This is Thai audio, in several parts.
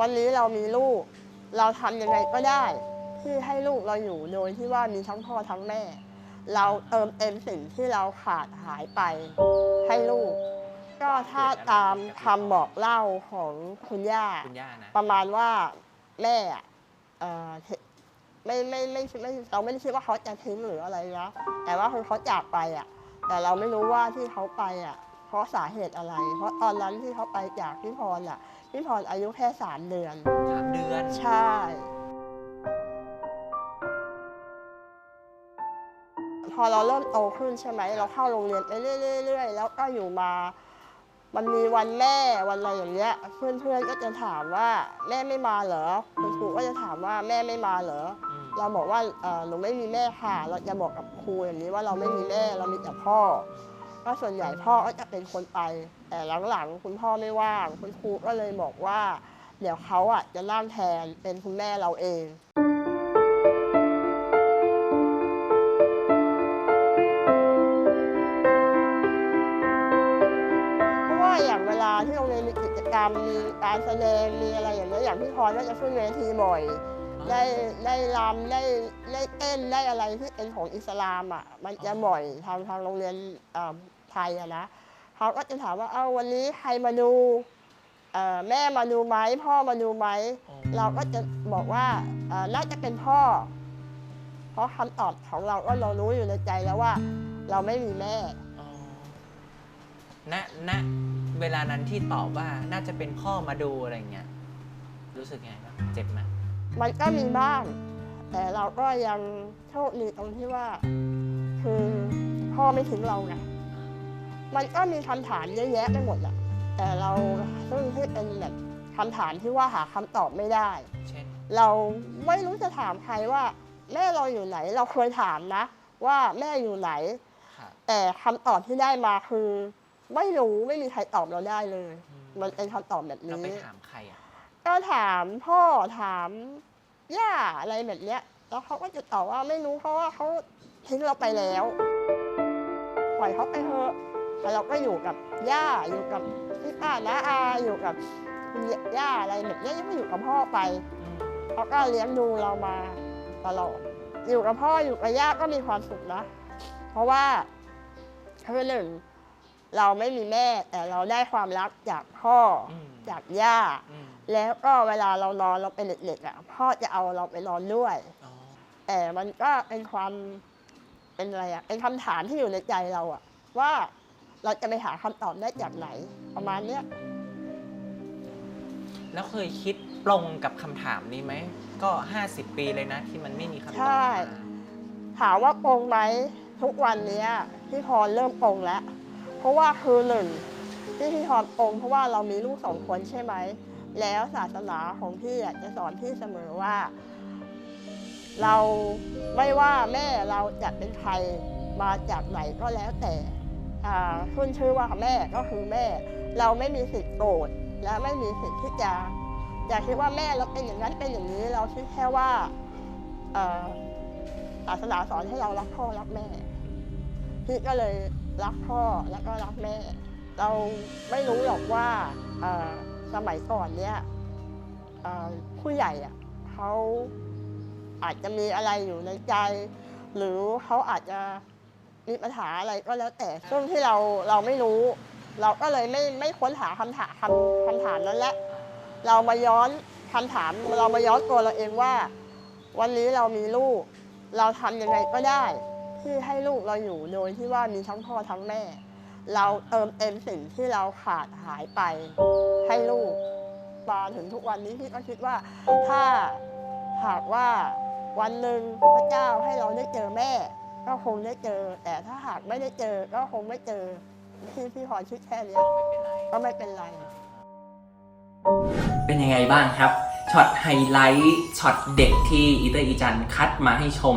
วันนี้เรามีลูก เราทำยังไงก็ได้ ที่ให้ลูกเราอยู่โดยที่ว่ามีทั้งพ่อทั้งแม่ เราเติมเต็มสิ่งที่เราขาดหายไปให้ลูก ก็ถ้าตามคำบอกเล่าของคุณย่า คุณย่านะ ประมาณว่าแม่อะเอ่อเทไม่ไม่ไม่ไม่เราไม่ได้คิดว่าเขาจะทิ้งหรืออะไรนะแต่ว่าคือเขาจากไปอะ แต่เราไม่รู้ว่าที่เขาไปอะเพ ราะสาเหตุอะไร เพราะตอนนั้นที่เขาไปจากพี่พรอะพี่พรอายุแค่สามเดือน สามเดือน ใช่ พอเราเริ่มโตขึ้นใช่ไหมเราเข้าโรงเรียนไปเรื่อยๆแล้วก็อยู่มามันมีวันแม่วันอะไรอย่างเงี้ยเพื่อนๆก็จะถามว่าแม่ไม่มาเหรอคุณครูก็จะถามว่าแม่ไม่มาเหรออืมเราบอกว่าเอ่อหนูไม่มีแม่ค่ะ เราจะบอกกับครูอย่างนี้ว่าเราไม่มีแม่เรามีแต่พ่อ ก็ส่วนใหญ่พ่อก็จะเป็นคนไป แต่หลังๆ คุณพ่อไม่ว่าง คุณครูก็เลยบอกว่า เดี๋ยวเขาอะจะนั่งแทนเป็นคุณแม่เราเอง เพราะว่าอย่างเวลาที่โรงเรียนมีกิจกรรมมีการแสดงมีอะไรอย่างเงี้ยอย่างพี่พรก็จะขึ้นเวทีบ่อย ได้ได้รำได้ได้เต้นได้อะไรที่เป็นของอิสลามอะมันจะบ่อยทางทางโรงเรียนเอ่อไทยอะนะเขาก็จะถามว่าเอ้าวันนี้ใครมาดูเอ่อแม่มาดูไหมพ่อมาดูไหมอ๋อเราก็จะบอกว่าเอ่อน่าจะเป็นพ่อ เพราะคำตอบของเราก็เรารู้อยู่ในใจแล้วว่า เราไม่มีแม่อ๋อณณเวลานั้นที่ตอบว่าน่าจะเป็นพ่อมาดูอะไรเงี้ยรู้สึกไงบ้างเจ็บไหม มันก็มีบ้าง แต่เราก็ยังโชคดีตรงที่ว่า คือพ่อไม่ทิ้งเราไงมันก็มีคำถามเยอะแยะไปหมดแหละแต่เราซึ่งที่เป็นแบบคำถามที่ว่าหาคำตอบไม่ได้เช่นเราไม่รู้จะถามใครว่า แม่เราอยู่ไหน เราเคยถามนะ ว่าแม่อยู่ไหนครับแต่คำตอบที่ได้มาคือ ไม่รู้ไม่มีใครตอบเราได้เลยอืมมันเป็นคำตอบแบบเรานี้ไปถามใครอะ ก็ถามพ่อถามย่าอะไรแบบเนี้ย แล้วเขาก็จะตอบว่าไม่รู้เพราะว่าเขาทิ้งเราไปแล้ว ปล่อยเขาไปเถอะแต่เราก็อยู่กับย่าอยู่กับพี่ป้าน้าอาอยู่กับคุณย่าอะไรแบบเนี้ยยังไม่อยู่กับพ่อไปเขาก็เลี้ยงดูเรามาตลอดอยู่กับพ่ออยู่กับย่าก็มีความสุขนะ เพราะว่าคือหนึ่ง เราไม่มีแม่แต่เราได้ความรักจากพ่อออืมจากย่า อืมแล้วก็เวลาเรานอนเราเป็นเด็กๆอะพ่อจะเอาเราไปนอนด้วย อ๋อแต่มันก็เป็นความเป็นอะไรอะเป็นคำถามที่อยู่ในใจเราอะว่าเราจะไปหาคำตอบได้จากไหน ประมาณเนี้ยแล้วเคยคิดปลงกับคำถามนี้ไหม ก็ 50 ปีเลยนะ ที่มันไม่มีคำตอบใช่มาถามว่าปรงไหมทุกวันเนี้ยพี่พรเริ่มปรงแล้ว เพราะว่าคือหนึ่งที่พี่พรปรงเพราะว่าเรามีลูกสองคนใช่ไหม แล้วศาสนาของพี่จะสอนพี่เสมอว่า เราไม่ว่าแม่เราจะเป็นใครมาจากไหนก็แล้วแต่อ่าขึ้นชื่อว่าแม่ก็คือแม่ เราไม่มีสิทธิ์โกรธและไม่มีสิทธิ์ที่จะจะคิดว่าแม่เราเป็นอย่างนั้นเป็นอย่างนี้ เราคิดแค่ว่าศาสนาสอนให้เรารักพ่อรักแม่พี่ก็เลย รักพ่อแล้วก็รักแม่ เราไม่รู้หรอกว่าสมัยก่อนเนี่ยเอ่อผู้ใหญ่อะเขาอาจจะมีอะไรอยู่ในใจ หรือเขาอาจจะมีปัญหาอะไรก็แล้วแต่ซึ่งที่เราเราไม่รู้ เราก็เลยไม่ไม่ค้นหาคำถามคำคำถามนั้นแหละเรามาย้อนคำถามเรามาย้อนตัวเราเองว่า วันนี้เรามีลูก เราทำยังไงก็ได้ ที่ให้ลูกเราอยู่โดยที่ว่ามีทั้งพ่อทั้งแม่ เราเติมเต็มสิ่งที่เราขาดหายไป ให้ลูกมาถึงทุกวันนี้พี่ก็คิดว่า ถ้าหากว่าวันหนึ่งพระเจ้าให้เราได้เจอแม่ ก็คงได้เจอ แต่ถ้าหากไม่ได้เจอก็คงไม่เจอพี่พี่พรคิดแค่นี้ก็ไม่เป็นไร เป็นยังไงบ้างครับช็อตไฮไลท์ช็อตเด็กที่อีเตอร์อีจันคัดมาให้ชม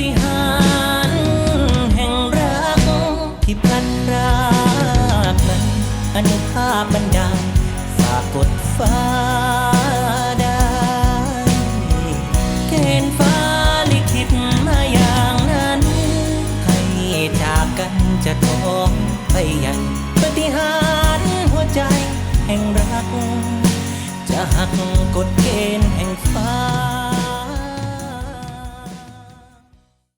ฏิหาริย์แห่งรัก ที่พลันรากนั้นอนุภาพบันดาลฝากกดฟ้าได้เกณฑ์ฟ้าลิขิตมาอย่างนั้น ให้จากกันจะท้องไปยัง